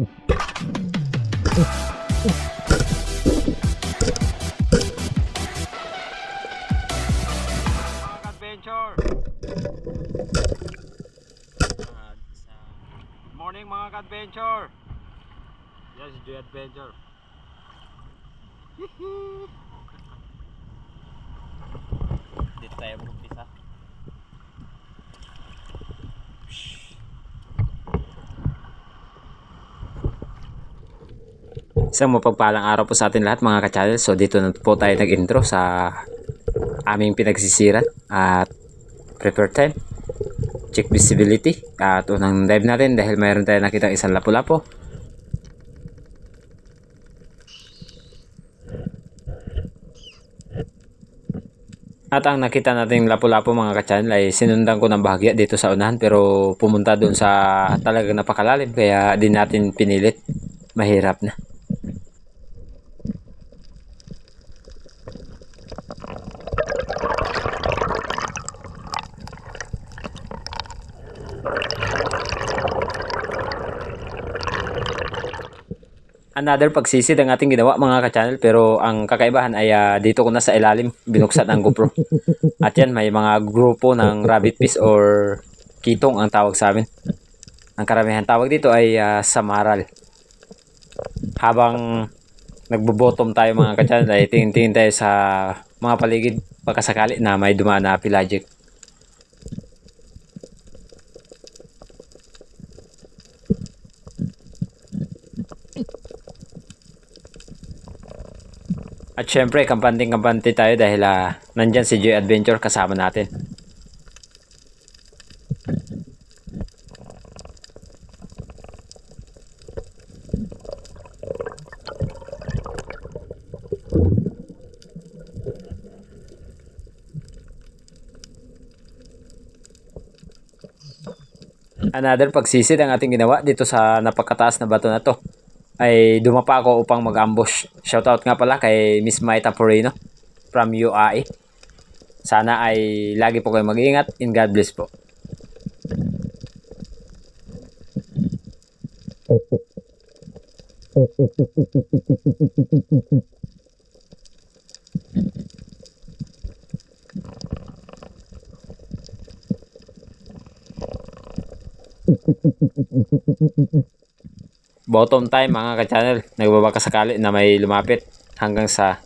Adventure Morning mga adventure Yes, Joy Adventure. Tayo mag-umpisa. Isang mapagpalang araw po sa atin lahat mga ka-channel. So dito na po tayo nag-intro sa aming pinagsisiran at prepare time. Check visibility. At unang dive natin dahil mayroon tayo nakita isang lapu-lapo. At ang nakita nating lapu-lapo mga ka-channel ay sinundan ko ng bahagya dito sa unahan pero pumunta doon sa talagang napakalalim kaya di natin pinilit. Mahirap na. Another pagsisid ang ating ginawa mga ka-channel pero ang kakaibahan ay ah, dito ko na sa ilalim binuksan ang GoPro. At yan may mga grupo ng rabbit fish or kitong ang tawag sa amin. Ang karamihan tawag dito ay ah, samaral. Habang nagbo-bottom tayo mga ka-channel ay tingin-tingin tayo sa mga paligid pagkasakali na may dumaan na pelagic. At syempre, kampanting-kampante tayo dahil ah, nandyan si Joy Adventure kasama natin. Another pagsisid ang ating ginawa dito sa napakataas na bato na to ay dumapa ako upang mag-ambush. Shoutout nga pala kay Miss Maita Porino from UAE. Sana ay lagi po kayo mag-iingat and God bless po. Bottom time mga ka-channel. Nagbabaka sakali na may lumapit hanggang sa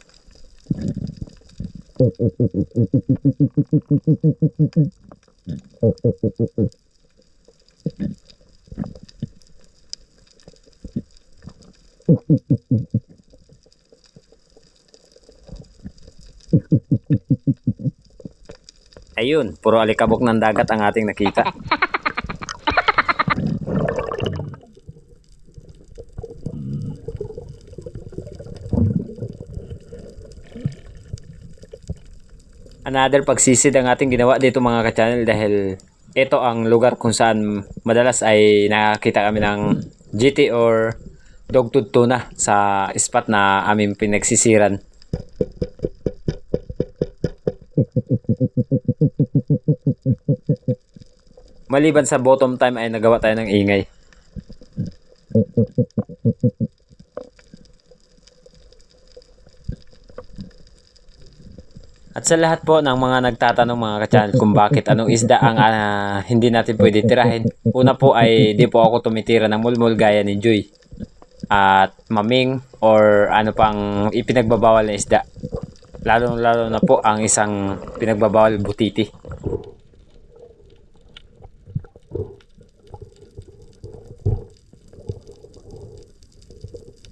Ayun, puro alikabok ng dagat ang ating nakita. Another pagsisid ang ating ginawa dito mga ka-channel dahil ito ang lugar kung saan madalas ay nakakita kami ng GT or dogtooth tuna sa spot na aming pinagsisiran. Maliban sa bottom time ay nagawa tayo ng ingay. At sa lahat po ng mga nagtatanong mga ka-channel kung bakit anong isda ang ah, hindi natin pwede tirahin. Una po ay di po ako tumitira ng mulmul gaya ni Joy. At maming or ano pang ipinagbabawal na isda. Lalo lalo na po ang isang pinagbabawal butiti.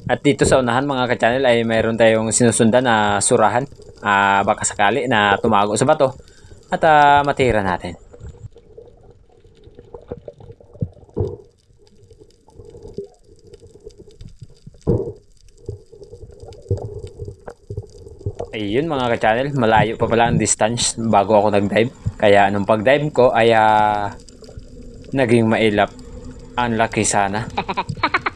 At dito sa unahan mga ka-channel ay mayroon tayong sinusundan na surahan. Ah, baka sakali na tumago sa bato at ah, matira natin. Ayun mga ka-channel, malayo pa pala ang distance bago ako nag-dive. Kaya nung pag-dive ko ay ah, naging mailap. Unlucky sana.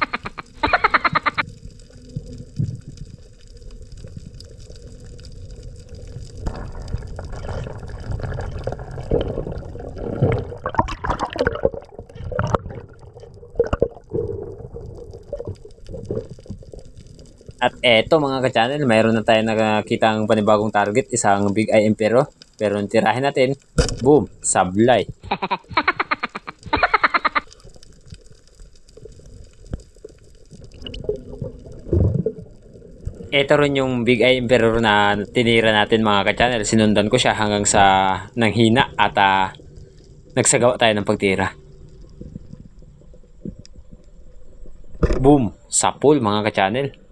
eto mga ka-channel, mayroon na tayo nakakitang panibagong target, isang Big Emperor. Pero ang tirahin natin, boom, sablay. Ito rin yung Big Eye Emperor na tinira natin mga ka-channel. Sinundan ko siya hanggang sa nanghina at ah, nagsagawa tayo ng pagtira. Boom! Sapul mga ka-channel.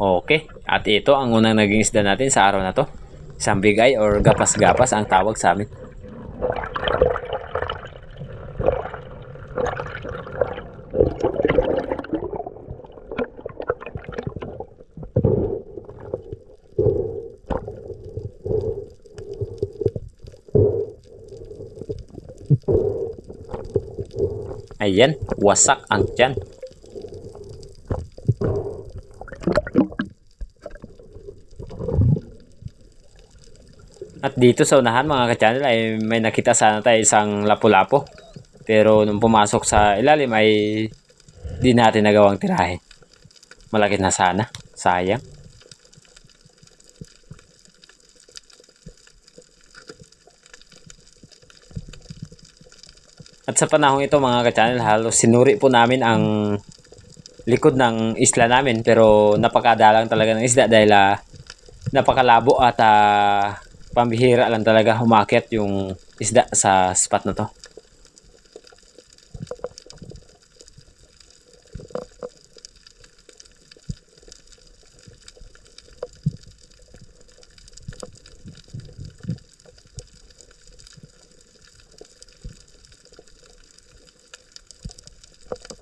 Okay. At ito ang unang naging isda natin sa araw na to. Isang big eye or gapas-gapas ang tawag sa amin. Ayan, wasak ang tiyan. At dito sa unahan mga ka-channel ay may nakita sana tayo isang lapu-lapo. Pero nung pumasok sa ilalim ay di natin nagawang tirahin. Malaki na sana. Sayang. At sa panahong ito mga ka-channel halos sinuri po namin ang likod ng isla namin pero napakadalang talaga ng isda dahil ah, napakalabo at ah, pambihira lang talaga umakyat yung isda sa spot na to.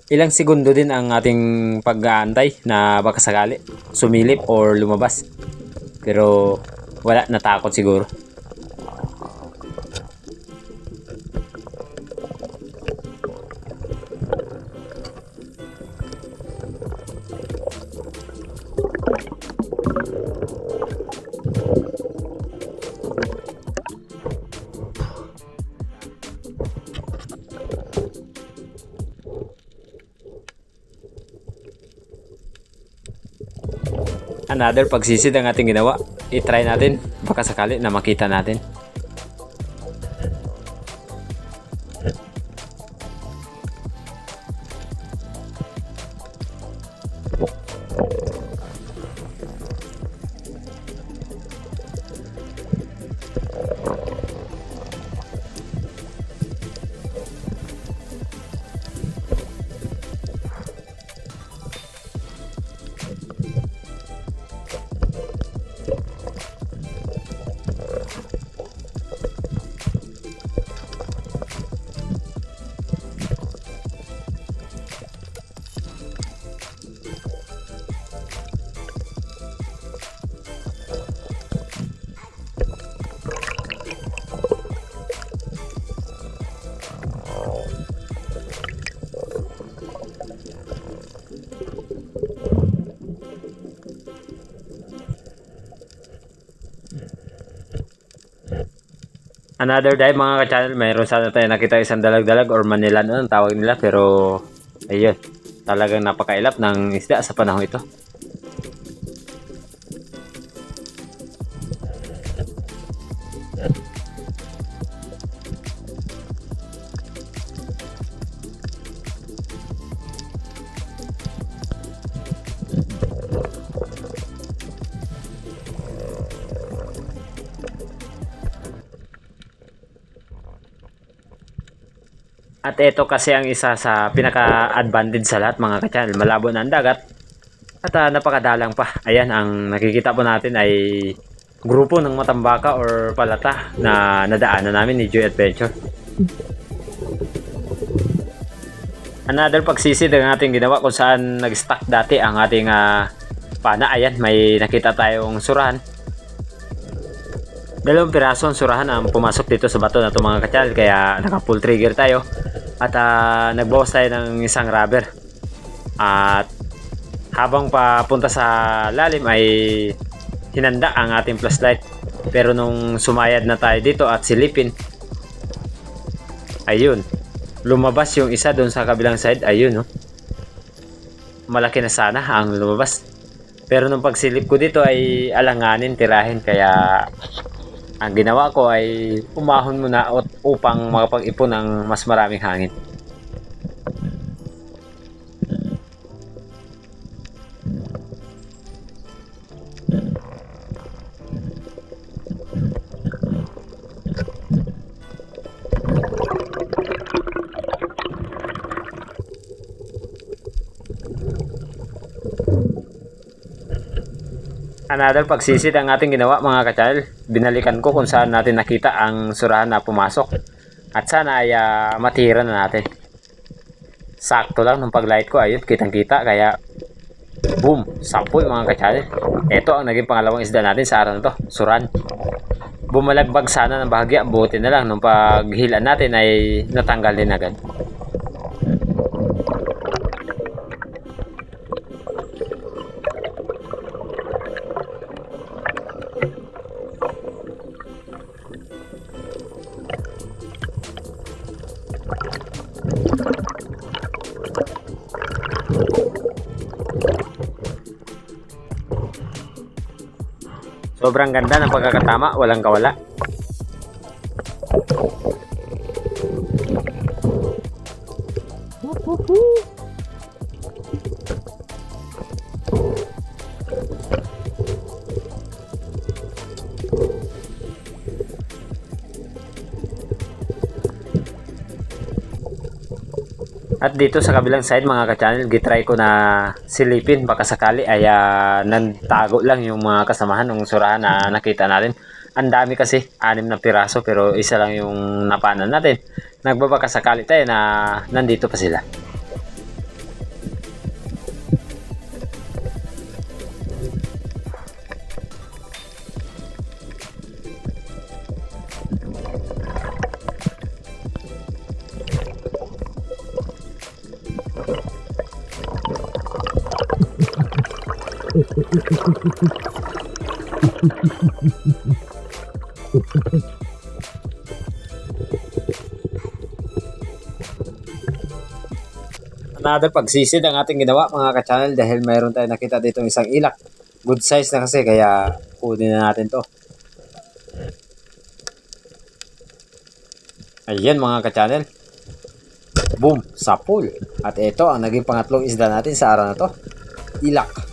Ilang segundo din ang ating pag-aantay na baka sakali sumilip or lumabas. Pero wala, natakot siguro. Another pagsisid ang ating ginawa. I-try natin. Baka sakali na makita natin. Another dive mga ka-channel, mayroon sana tayo nakita isang dalag-dalag or manilan ano ang tawag nila pero ayun, talagang napakailap ng isda sa panahon ito. Ito kasi ang isa sa pinaka-advantage sa lahat mga ka-channel. Malabo na ang dagat at ah, napakadalang pa. Ayan, ang nakikita po natin ay grupo ng matambaka or palata na nadaanan namin ni Joy Adventure. Another pagsisid ang ating ginawa kung saan nag-stack dati ang ating ah, pana. Ayan, may nakita tayong surahan. Dalawang piraso ang surahan ang pumasok dito sa bato na ito mga ka-channel. Kaya naka-full trigger tayo. At ah, nagbawas tayo ng isang rubber. At habang papunta sa lalim ay hinanda ang ating flashlight. Pero nung sumayad na tayo dito at silipin, ayun, lumabas yung isa doon sa kabilang side. Ayun, no? Malaki na sana ang lumabas. Pero nung pagsilip ko dito ay alanganin, tirahin. Kaya ang ginawa ko ay umahon muna upang makapag-ipon ng mas maraming hangin. Another pagsisid ang ating ginawa mga kachal. Binalikan ko kung saan natin nakita ang surahan na pumasok. At sana ay ah, matira na natin. Sakto lang nung paglight ko ayun, kitang kita kaya boom, sampoy mga kachal. Ito ang naging pangalawang isda natin sa araw na to, suran. Bumalagbag sana ng bahagya, buti na lang nung paghilan natin ay natanggal din agad. Sobrang ganda ng pagkakatama, walang kawala. Dito sa kabilang side mga ka-channel, gitry ko na silipin baka sakali ay ah, nantago lang yung mga kasamahan ng surahan na nakita natin. Ang dami kasi, anim na piraso pero isa lang yung napanan natin. Nagbabaka tayo na nandito pa sila. Another pagsisid ang ating ginawa mga ka-channel dahil mayroon tayo nakita dito isang ilak. Good size na kasi kaya kunin na natin to. Ayan mga ka-channel. Boom! Sapul. At ito ang naging pangatlong isda natin sa araw na to. Ilak.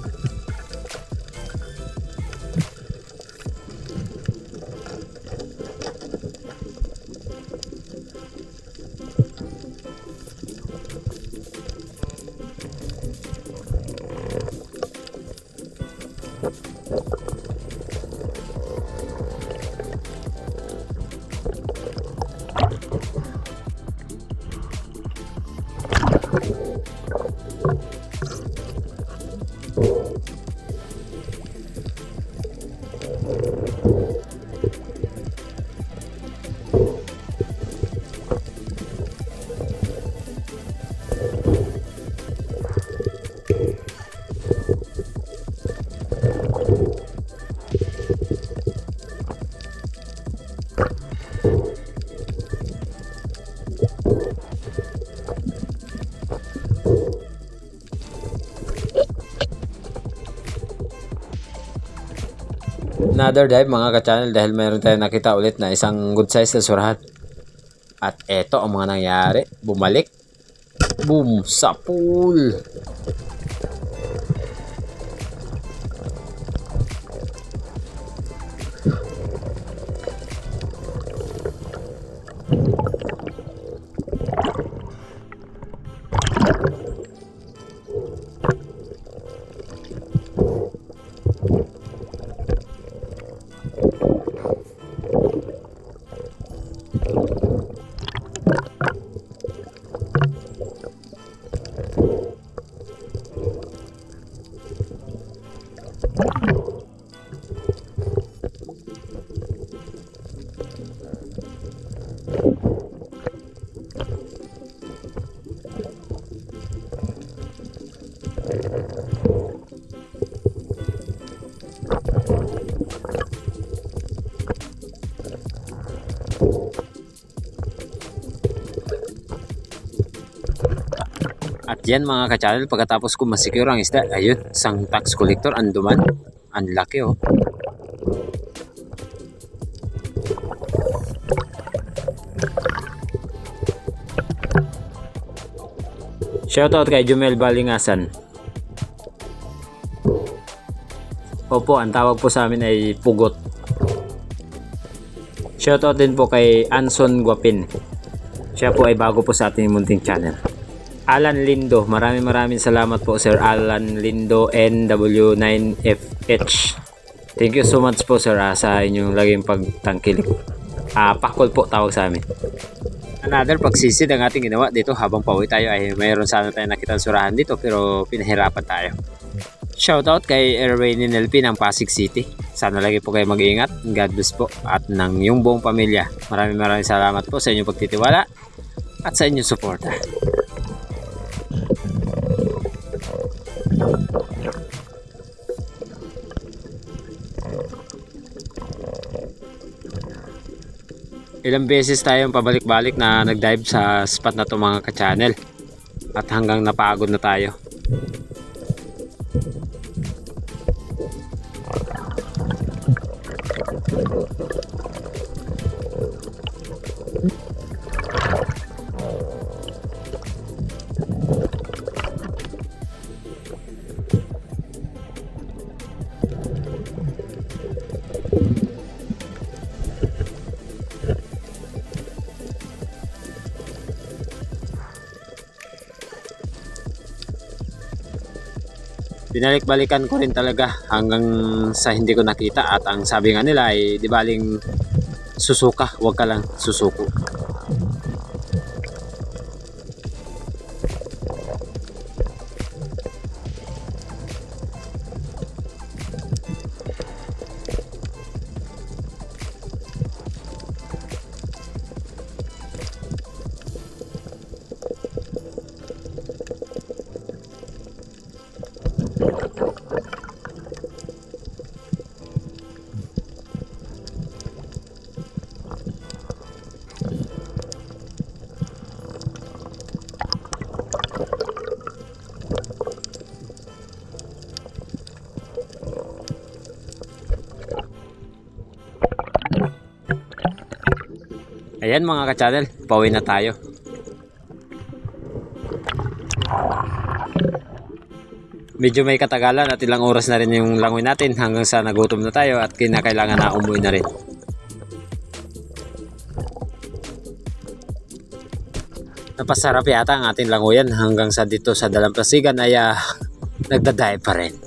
Another dive mga ka-channel dahil mayroon tayong nakita ulit na isang good size na surahan. At eto ang mga nangyari. Bumalik. Boom! Sa pool! Yan mga ka-channel, pagkatapos ko masecure ang isda, ayun, isang tax collector, anduman. Ang oh. Shoutout kay Jumel Balingasan. Opo, ang tawag po sa amin ay Pugot. Shoutout din po kay Anson Guapin. Siya po ay bago po sa ating munting channel. Alan Lindo, maraming maraming salamat po Sir Alan Lindo NW9FH. Thank you so much po sir ah, sa inyong laging pagtangkilik. Ah, pakol po tawag sa amin. Another pagsisid ang ating ginawa dito habang pauwi tayo ay mayroon sana tayong nakitang surahan dito pero pinahirapan tayo. Shoutout kay Airway NLP ng Pasig City. Sana lagi po kayo mag-iingat. God bless po. At ng yung buong pamilya. Maraming maraming salamat po sa inyong pagtitiwala at sa inyong suporta. Ilang beses tayong pabalik-balik na nag-dive sa spot na to mga ka-channel. At hanggang napagod na tayo. Binalik-balikan ko rin talaga hanggang sa hindi ko nakita at ang sabi nga nila ay di baling susuka, wag ka lang susuko. Ayan mga ka-channel, pauwi na tayo. Medyo may katagalan at ilang oras na rin yung langoy natin hanggang sa nagutom na tayo at kinakailangan na umuwi na rin. Napasarap yata ang ating langoyan hanggang sa dito sa Dalampasigan ay uh, nagdadive pa rin.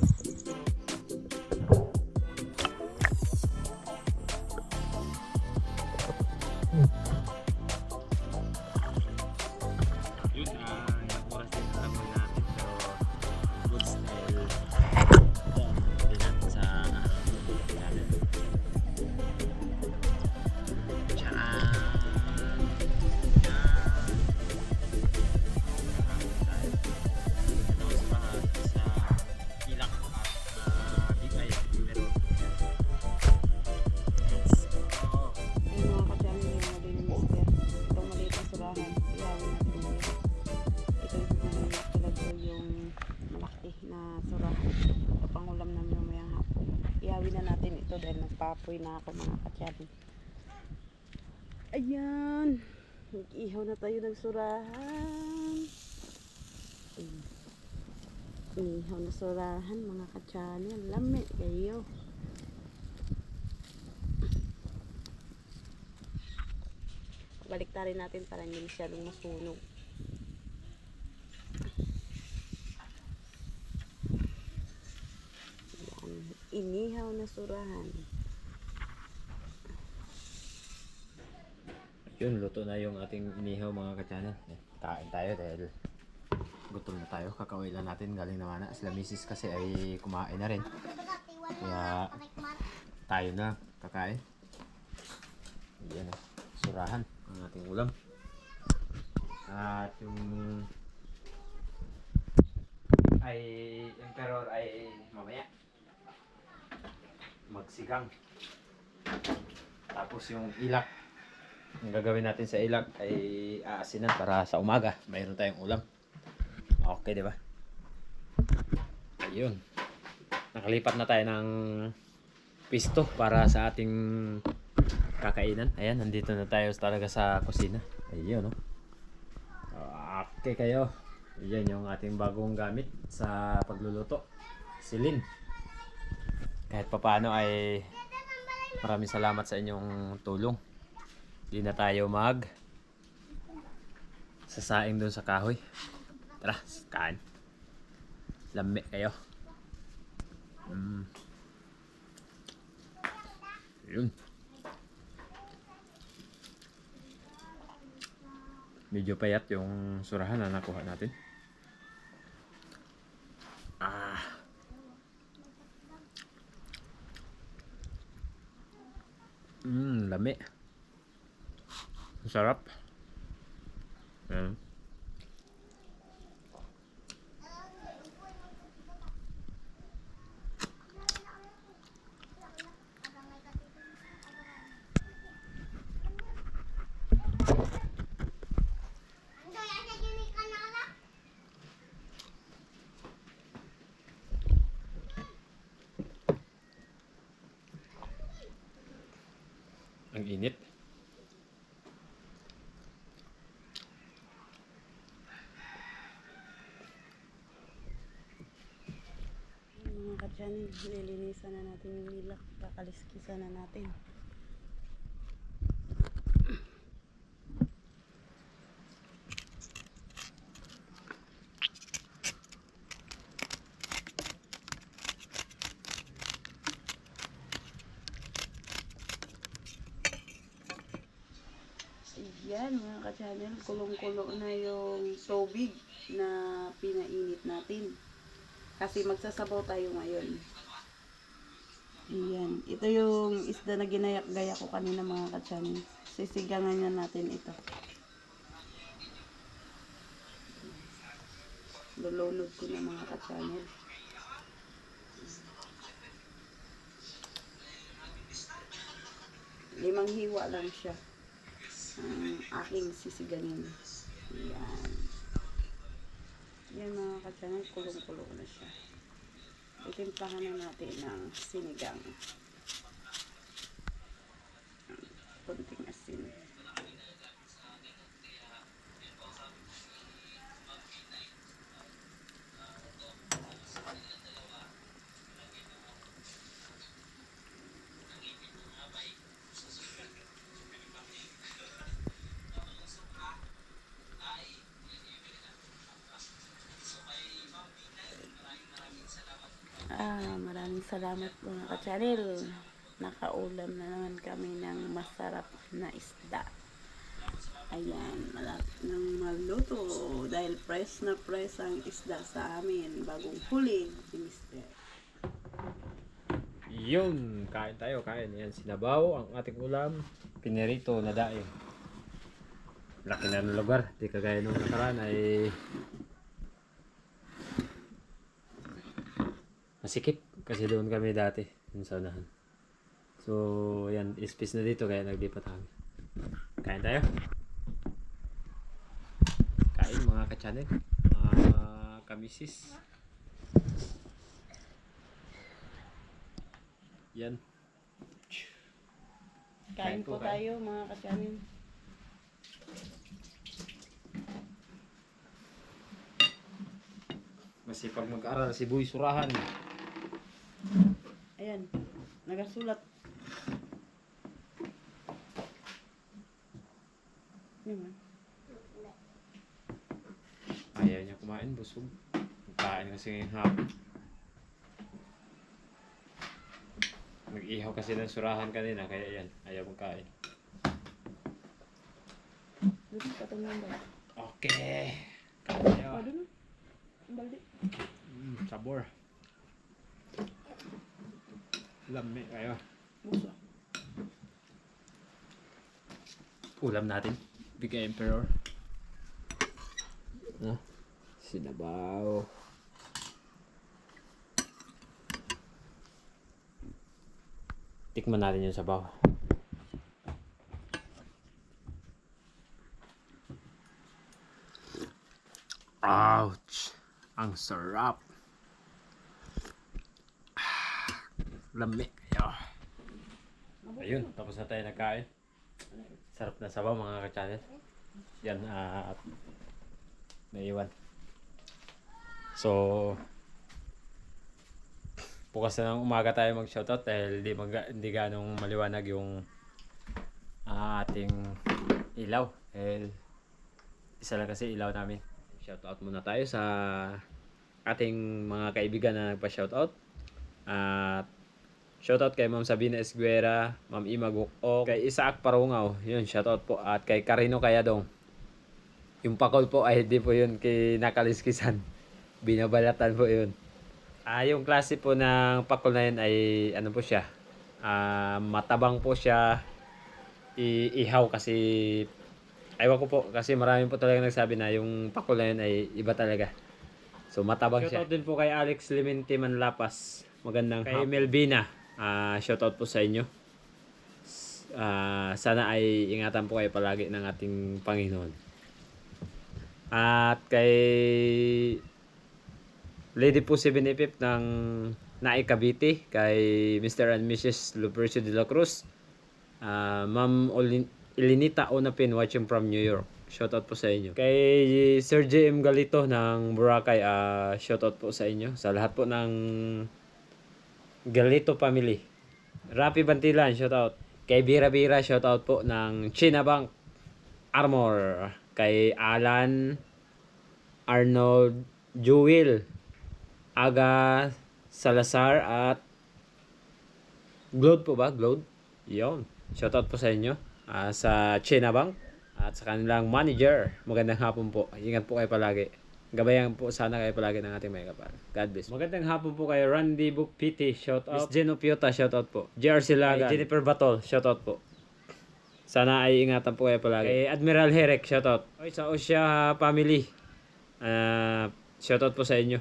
Nagpapoy na ako mga kasyami. Ayan. Nag-ihaw na tayo ng surahan. Inihaw na surahan mga kasyami. Ang Lami kayo. baliktarin natin para hindi masyadong masunog. Inihaw na surahan. Yun, luto na yung ating inihaw mga ka-channel. Eh, Kain tayo dahil gutom na tayo. Kakaway lang natin galing naman na. Sila misis kasi ay kumain na rin. Kaya tayo na kakain. Yan o, surahan ang ating ulam. At yung ay emperor ay mamaya magsigang. Tapos yung ilak ang gagawin natin sa ilak ay aasinan para sa umaga mayroon tayong ulam. Okay, di ba? Ayun. Nakalipat na tayo ng pisto para sa ating kakainan. Ayan, nandito na tayo talaga sa kusina. Ayun, no? Okay kayo. Ayan yung ating bagong gamit sa pagluluto. Silin. Kahit papano ay maraming salamat sa inyong tulong. Hindi na tayo mag sasaing doon sa kahoy. Tara, kain. Lami kayo. Mm. Yun. Medyo payat yung surahan na nakuha natin. Ah. Mmm, lami. Ang sarap. Ayan. Ang init. Ka-channel, nilinisan na natin yung nilak. Kakaliskisan na natin. Ayan mga ka-channel, kulong-kulo na yung tubig na pinainit natin. Kasi magsasabaw tayo ngayon. Ayan. Ito yung isda na ginayak-gaya ko kanina mga ka-channel. Sisigangan na natin ito. Lulunod ko na mga ka-channel. Limang hiwa lang siya ang aking sisiganin. Yan. Yan mga katsanay, kulong-kulong na siya. Itimplahan na natin ng sinigang. Kunting asin. Ah, maraming salamat mga ka-channel. Nakaulam na naman kami ng masarap na isda. Ayan, malapit ng maluto dahil fresh na fresh ang isda sa amin. Bagong huli ni Mister. Yun, kain tayo, kain. Yan, sinabaw, ang ating ulam, pinirito na daing. Laki na ng lugar, di kagaya nung nakaraan ay masikip kasi doon kami dati, yung sa unahan. So, yan, space na dito kaya naglipat kami. Kain tayo. Kain mga ka-channel, mga kamisis. Yan. Kain po tayo mga ka-channel. Masipag mag-aral si Boy Surahan. Ayan, nagasulat. Naman. Ayaw niya kumain, busog. Kain kasi ngayong hapon. Nag-ihaw kasi ng surahan kanina, kaya yan, ayaw magkain. Dito pa itong number. Okay. Doon. Ang baldi. Mm, sabor. Lami kayo. Buso. Ulam natin. Big Emperor. No? Sinabaw. Tikman natin yung sabaw. Ouch! Sarap. Lami. Ayo. Ayun, tapos na tayo nagkain. Sarap na sabaw mga ka-channel. Yan, at naiwan. So, bukas na ng umaga tayo mag-shoutout dahil di, mag, hindi ganong maliwanag yung ah, ating ilaw. Dahil isa lang kasi ilaw namin. Shoutout muna tayo sa ating mga kaibigan na nagpa-shoutout. At shoutout kay Ma'am Sabina Esguera, Ma'am Ima Gukok, kay Isaac Parungaw. Yun, shoutout po. At kay Carino Kayadong. Yung pakol po ay hindi po yun kinakaliskisan. Binabalatan po yun. Ah, yung klase po ng pakol na yun ay ano po siya. Ah, matabang po siya. I- ihaw kasi Aywan ko po kasi marami po talaga nagsabi na yung pakol na yun ay iba talaga. So matabang siya. Shoutout din po kay Alex Clemente Manlapas. Magandang kay Melvina. Ah, shoutout po sa inyo. Ah, sana ay ingatan po kayo palagi ng ating Panginoon. At kay Lady po si Benefit ng Naik Cavite, kay Mr. and Mrs. Lupercio de la Cruz, Ah, Ma'am Elinita Onapin watching from New York. Shoutout po sa inyo. Kay Sir JM Galito ng Boracay, ah shoutout po sa inyo. Sa lahat po ng Galito family. Rapi Bantilan, shoutout. Kay Bira Bira, shoutout po ng China Bank Armor. Kay Alan Arnold Jewel Aga Salazar at Glode po ba? Glode? Yon. Shoutout po sa inyo. ah, sa China Bank at sa kanilang manager. Magandang hapon po. Ingat po kayo palagi. Gabayan po sana kayo palagi ng ating mga kapal. God bless. Magandang hapon po kay Randy Bukpiti. Shout out. Miss Geno Piota. Shout out po. JR Silaga. Jennifer Batol. Shout out po. Sana ay ingatan po kayo palagi. Kay Admiral Herek. Shout out. Oy, sa Osya family. Ah, shout out po sa inyo.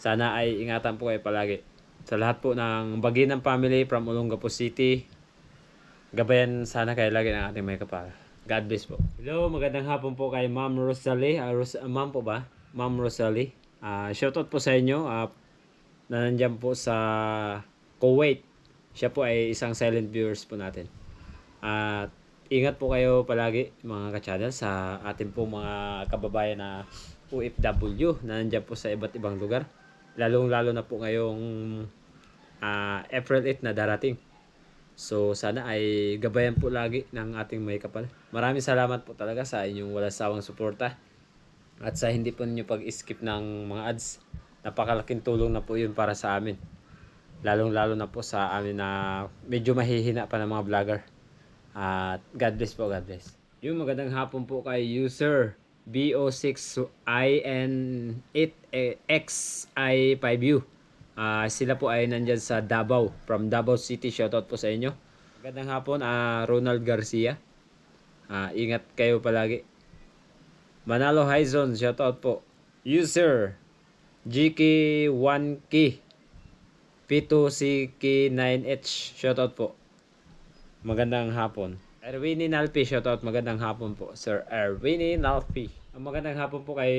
Sana ay ingatan po kayo palagi. Sa lahat po ng Baginang family from Olongapo City. Gabayan sana kayo lagi ng ating may kapal. God bless po. Hello, magandang hapon po kay Ma'am Rosalie. Ah, Ros- ah, Ma'am po ba? Ma'am Rosalie. Ah, shoutout po sa inyo. Ah, na po sa Kuwait. Siya po ay isang silent viewers po natin. At ingat po kayo palagi mga ka-channel sa ating po mga kababayan na OFW na nandyan po sa iba't ibang lugar. Lalong lalo na po ngayong ah, April 8 na darating. So sana ay gabayan po lagi ng ating may kapal. Maraming salamat po talaga sa inyong walang sawang suporta. At sa hindi po ninyo pag-skip ng mga ads. Napakalaking tulong na po yun para sa amin. Lalong lalo na po sa amin na medyo mahihina pa ng mga vlogger. At God bless po, God bless. Yung magandang hapon po kay user BO6IN8XI5U. Ah, sila po ay nandyan sa Davao, from Davao City. Shoutout po sa inyo. Magandang hapon, ah, Ronald Garcia. Ah, ingat kayo palagi. Manalo Hyzon, shoutout po. User GK1K P2CK9H, shoutout po. Magandang hapon. Erwini Nalpi, shoutout. Magandang hapon po, Sir Erwini Nalpi. Ang magandang hapon po kay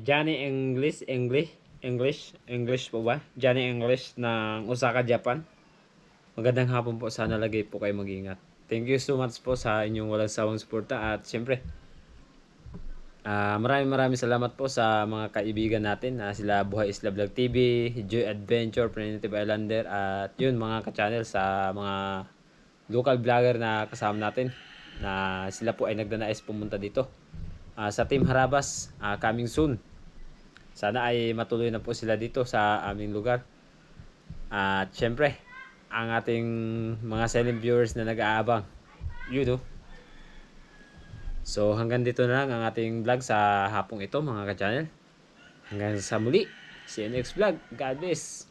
Johnny English, English, English, English po ba? Johnny English ng Osaka, Japan. Magandang hapon po. Sana lagi po kayo mag-ingat. Thank you so much po sa inyong walang sawang suporta at syempre, ah maraming maraming salamat po sa mga kaibigan natin na sila Buhay Isla Vlog TV, Joy Adventure, Primitive Islander at yun mga ka-channel sa mga local vlogger na kasama natin na sila po ay nagdanais pumunta dito Ah, sa Team Harabas ah, coming soon sana ay matuloy na po sila dito sa aming lugar. At syempre ang ating mga silent viewers na nag-aabang you know so hanggang dito na lang ang ating vlog sa hapong ito mga ka-channel. Hanggang sa muli see you next vlog. God bless